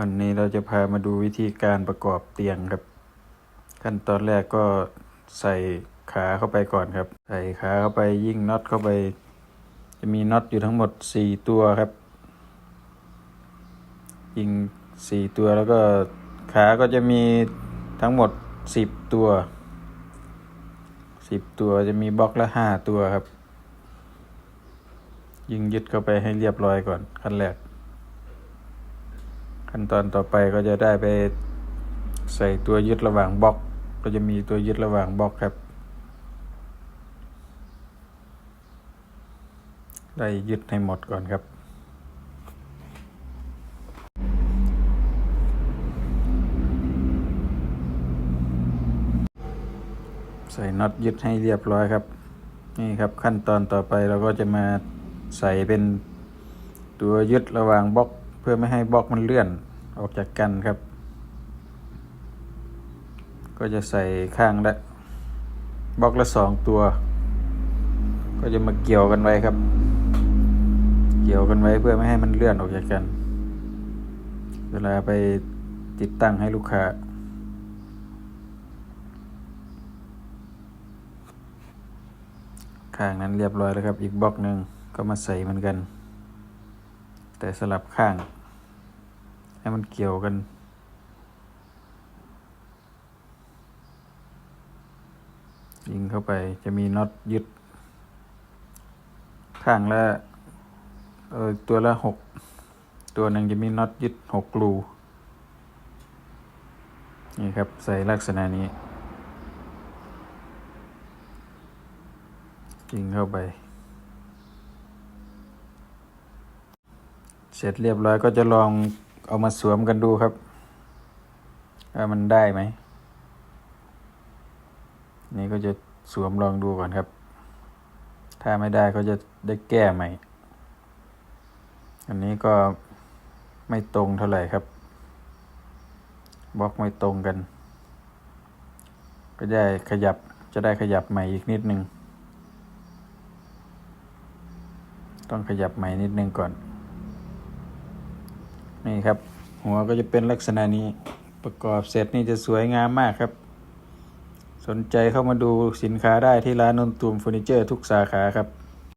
วันนี้เราจะพามาดูวิธีการประกอบเตียงครับ ขั้นตอนแรกก็ใส่ขาเข้าไปก่อนครับ ใส่ขาเข้าไปยิ่งน็อตเข้าไป จะมีน็อตอยู่ทั้งหมดสี่ตัวครับ ยิงสี่ตัวแล้วก็ขาก็จะมีทั้งหมดสิบตัวสิบตัวจะมีบล็อกละห้าตัวครับ ยิงยึดเข้าไปให้เรียบร้อยก่อนขั้นแรก ขั้นตอนต่อไปก็จะได้ไปใส่ตัวยึดระหว่างบล็อก ก็จะมีตัวยึดระหว่างบล็อกครับ ได้ยึดให้หมดก่อนครับ ใส่น็อตยึดให้เรียบร้อยครับ นี่ครับขั้นตอนต่อไปเราก็จะมาใส่เป็นตัวยึดระหว่างบล็อก พื่อไม่ให้บล็อกมันเลื่อนออกจากกันครับ ก็จะใส่ข้างละบล็อกละสองตัว ก็จะมาเกี่ยวกันไว้ครับ เกี่ยวกันไว้เพื่อไม่ให้มันเลื่อนออกจากกัน เวลาไปติดตั้งให้ลูกค้าข้างนั้นเรียบร้อยแล้วครับ อีกบล็อกหนึ่งก็มาใส่เหมือนกัน แต่สลับข้าง ให้มันเกี่ยวกัน ยิงเข้าไปจะมีน็อตยึด ข้างละเออตัวละหก ตัวหนึ่งจะมีน็อตยึดหกรูนี่ครับ ใส่ลักษณะนี้ยิงเข้าไป เสร็จเรียบร้อยก็จะลอง เอามาสวมกันดูครับว่ามันได้ไหม นี่ก็จะสวมลองดูก่อนครับ ถ้าไม่ได้ก็จะได้แก้ใหม่ อันนี้ก็ไม่ตรงเท่าไหร่ครับบล็อกไม่ตรงกัน ก็ได้ขยับจะได้ขยับใหม่อีกนิดนึง ต้องขยับใหม่นิดนึงก่อน นี่ครับ หัวก็จะเป็นลักษณะนี้ประกอบเสร็จนี่จะสวยงามมากครับ สนใจเข้ามาดูสินค้าได้ที่ร้านนนตูมเฟอร์นิเจอร์ทุกสาขาครับ